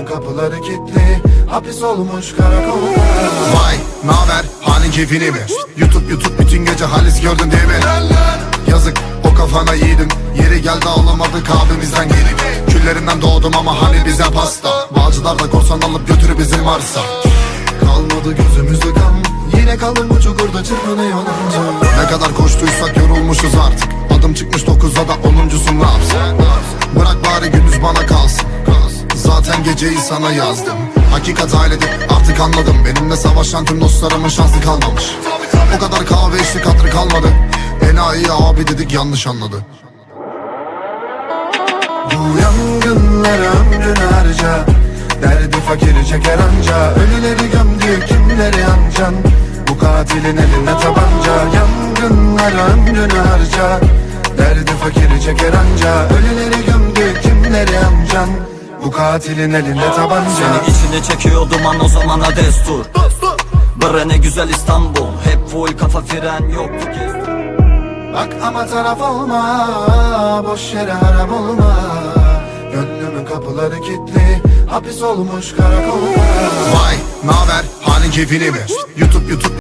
Gönlümün kapıları kilitli. Hapis olmuş karakolda Vay naber? Halin keyfini mi? YouTube YouTube bütün gece halis gördün değil mi? Yazık o kafana yiğidim. Yeri geldi ağlamadık abimizden geri. Küllerinden doğdum ama hani bize pasta? Bağcılar da korsan alıp götürü bizim arsa. Kalmadı gözümüzde kan Yine kaldım bu çukurda çırpınıyor Ne kadar koştuysak yorulmuşuz artık. Adım çıkmış dokuzda da onuncusun ne yapsın? Bırak bari geceyi sana yazdım. Hakikat ailedir artık anladım. Benimle savaşan tüm dostlarımın şansı kalmamış. O kadar kahve içtik hatırı kalmadı. Enayi abi dedik yanlış anladı. Bu yangınlara ömrünü harca. Derdi fakiri çeker anca. Ölüleri gömdü kimleri ancan Bu katilin elinde tabanca. Yangınlara ömrünü harca. Derdi fakiri çeker anca. Ölüleri gömdü Bu katilin elinde tabanca. Seni içine çekiyor duman o zamana destur. Bre ne güzel İstanbul. Hep full kafa fren yok. Bu kez Bak ama taraf olma Boş yere harap olma Gönlümün kapıları kilitli Hapis olmuş karakolda Vay naber halin keyfini mi? YouTube YouTube